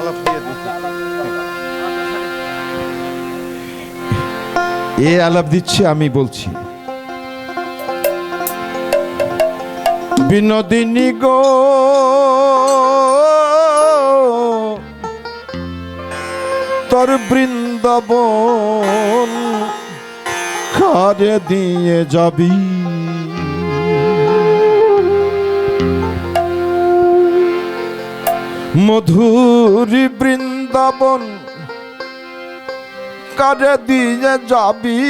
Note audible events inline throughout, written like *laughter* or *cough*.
আলাপ দিয়ে দিচ্ছি এ আলাপ দিচ্ছে, আমি বলছি। বিনোদিনী গো, তোর বৃন্দাবন খারে দিয়ে যাবি। মধুরী বৃন্দাবন কারে দিয়ে যাবি?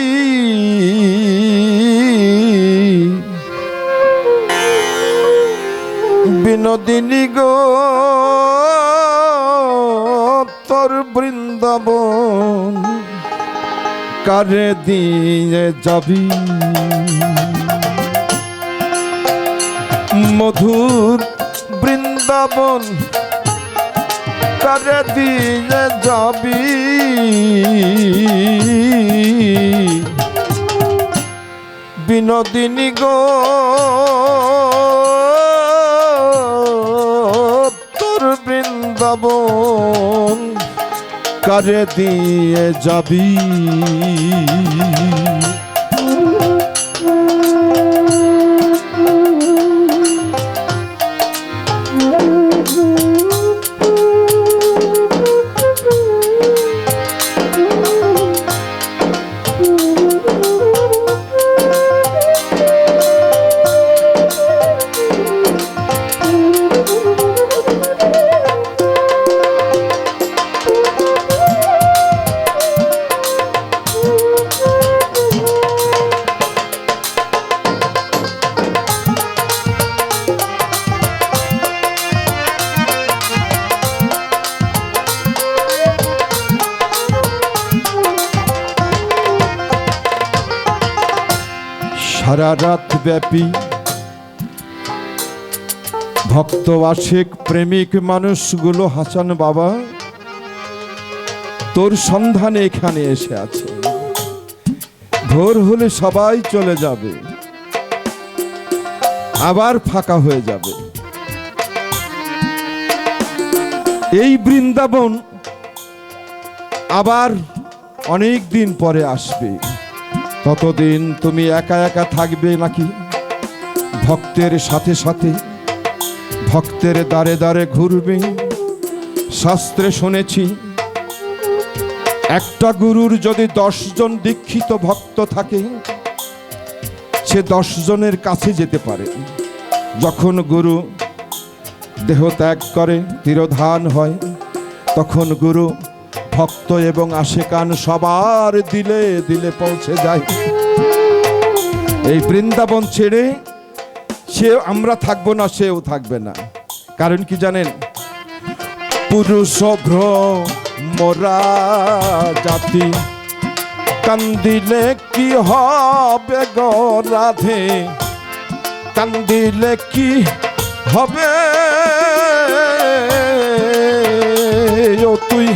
বিনোদিনী গো তোর বৃন্দাবন কারে দিয়ে যাবি? মধুর বৃন্দাবন কারে দিয়ে যাবি? বিনোদিনী গো তোর বৃন্দাবন কারে দিয়ে যাবি? সারা রাত ব্যাপী ভক্ত, আশেক, প্রেমিক মানুষগুলো হাসান বাবা, তোর সন্ধানে এখানে এসে আছে। ভোর হলে সবাই চলে যাবে। আবার ফাঁকা হয়ে যাবে। এই বৃন্দাবন আবার অনেক দিন পরে আসবে। ততদিন তুমি একা একা থাকবে নাকি? ভক্তের সাথে সাথে, ভক্তের দ্বারে দ্বারে ঘুরবে। শাস্ত্রে শুনেছি, একটা গুরুর যদি দশজন দীক্ষিত ভক্ত থাকে, সে দশজনের কাছে যেতে পারে। যখন গুরু দেহ ত্যাগ করে, তিরোধান হয়, তখন গুরু ভক্ত এবং আশেকান সবার দিলে দিলে পৌঁছে যায়। এই বৃন্দাবন ছেড়ে সে আমরা থাকব না, সেও থাকবে না। কারণ কি জানেন? পুরুষ ভ্র মোরা জাতি, কান্দিলে কি হবে গো রাধে? কান্দিলে কি হবে? তুই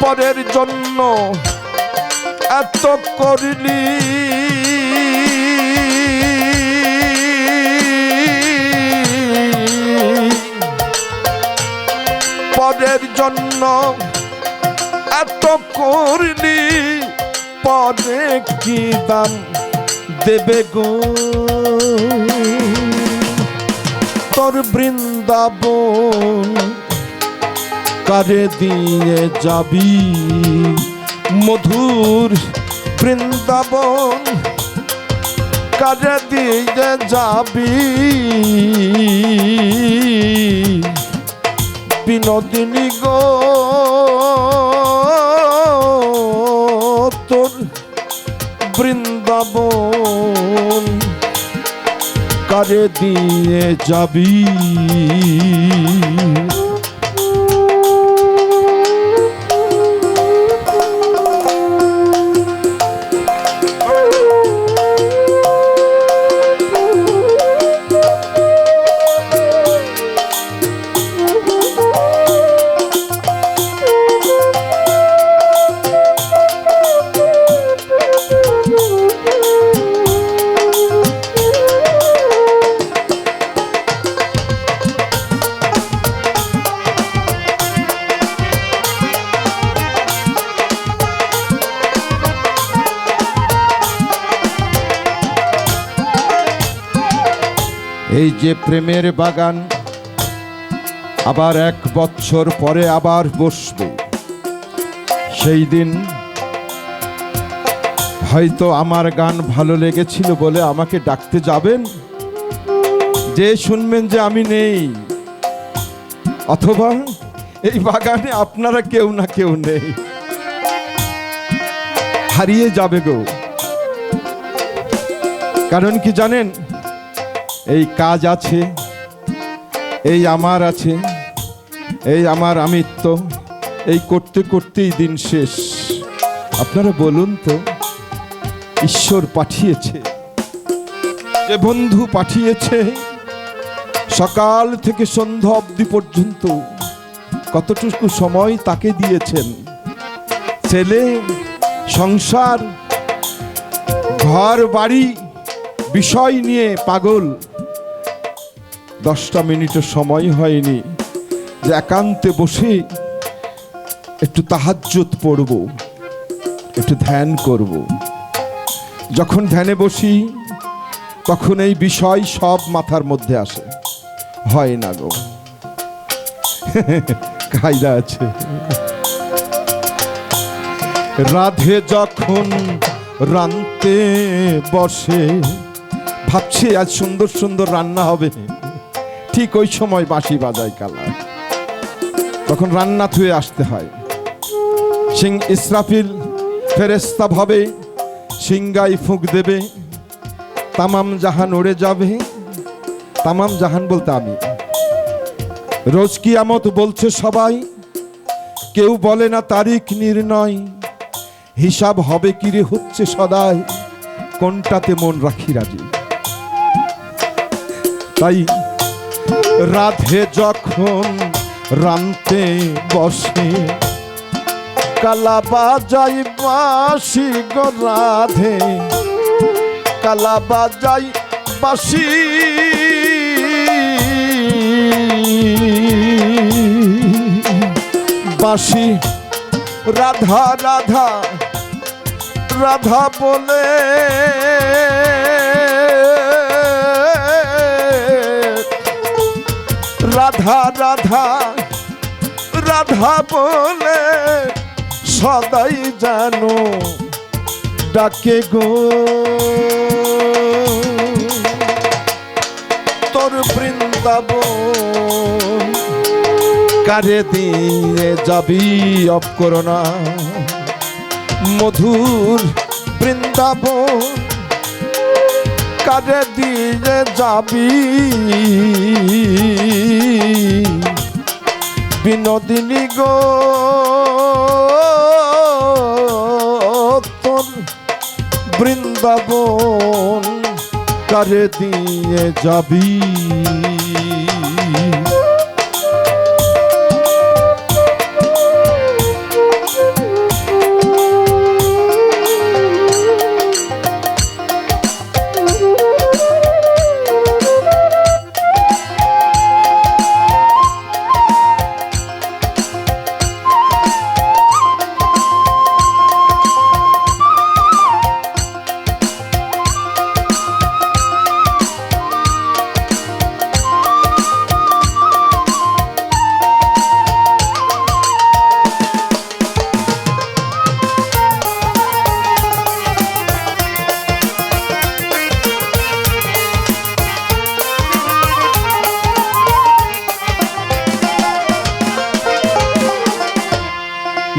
পরের জন্য এত করলি। পরের জন্য এত করলি। পরে কি দাম দেবে গো? তোর বৃন্দাবন কারে দিয়ে যাবি। মধুর বৃন্দাবন কারে দিয়ে যাবি। বিনোদিনী গো, তোর বৃন্দাবন কারে দিয়ে যাবি। এই যে প্রেমের বাগান, আবার এক বছর পরে আবার বসবে। সেই দিন হয়তো আমার গান ভালো লেগেছিল বলে আমাকে ডাকতে যাবেন। যে শুনবেন যে আমি নেই, অথবা এই বাগানে আপনারা কেউ না কেউ নেই। হারিয়ে যাবে গো। কারণ কি জানেন এই কাজ আছে, এই আমার আছে, এই আমার আমিত্ব, এই করতে করতেই দিন শেষ। আপনারা বলুন তো, ঈশ্বর পাঠিয়েছে, যে বন্ধু পাঠিয়েছে, সকাল থেকে সন্ধ্যা অবধি পর্যন্ত কতটুকু সময় তাকে দিয়েছেন? ছেলে, সংসার, ঘর, বাড়ি, বিষয় নিয়ে পাগল। দশটা মিনিটের সময় হয়নি। যে একান্তে বসে একটু তাহাজ্জুদ পড়ব, একটু ধ্যান করব। যখন ধ্যানে বসি, তখন এই বিষয় সব মাথার মধ্যে আসে। হয় না গো। *laughs* কায়দা আছে। রাধে যখন রানতে বসে, ভাবছি আজ সুন্দর সুন্দর রান্না হবে। ঠিক ওই সময় বাঁশি বাজায় কালা। তখন রান্না থুয়ে আসতে হয়। সিং ইসরাফিল ফেরেস্তা ভাবে, সিংগাই ফুঁক দেবে, তামাম জাহান উড়ে যাবে। তামাম জাহান বলতে আমি। রোজ কিয়ামত বলছে সবাই, কেউ বলে না তারিখ নির্ণয়। হিসাব হবে কিরে হচ্ছে সদাই, কোনটাতে মন রাখি রাজি। তাই রাধে যখন রানতে বসে, কালা বাজাই বাসি গো রাধে, কালা বাজাই বাসি বাসি রাধা রাধা রাধা বলে রাধা রাধা রাধা বলে সদাই জানো, ডাকে গো। তোর বৃন্দাবন কারে দিয়ে যাবি, অপ করো না। মধুর বৃন্দাবন কারে দিয়ে যাবি বিনোদিনী গো বৃন্দাবন কারে দিয়ে যাবি?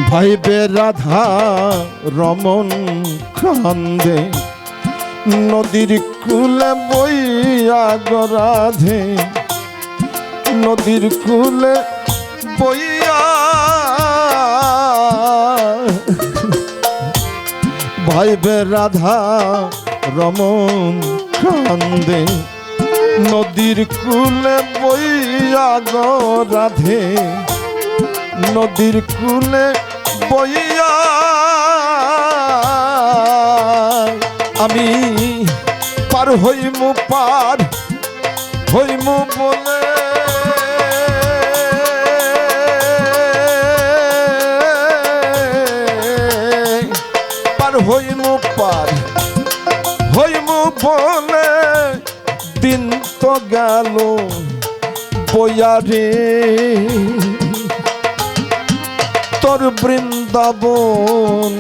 ভাইবে রাধা রমন কান্দে, নদীর কুলে বইয়া গরাধে, নদীর কুলে বইয়া ভাইবে রাধা রমন কান্দে, নদীর কুলে বইয়া গরাধে, নদীর কুলে বইয়া আমি পার হইমু পার হইমু বলে। পার হইমু পার হইমু বলে, দিন তো গেল বয়ারে তোর বৃন্দাবন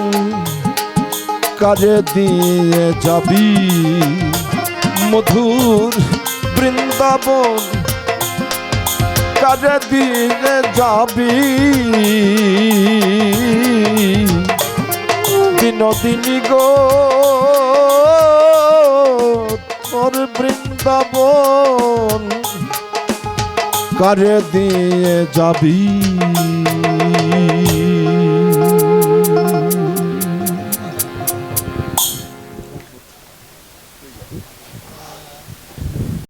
কাজে দিয়ে যাবি। মধুর বৃন্দাবন কাজে দিয়ে যাবি। বিনোদিনী গো, তোর বৃন্দাবন কারে দিয়ে যাবি।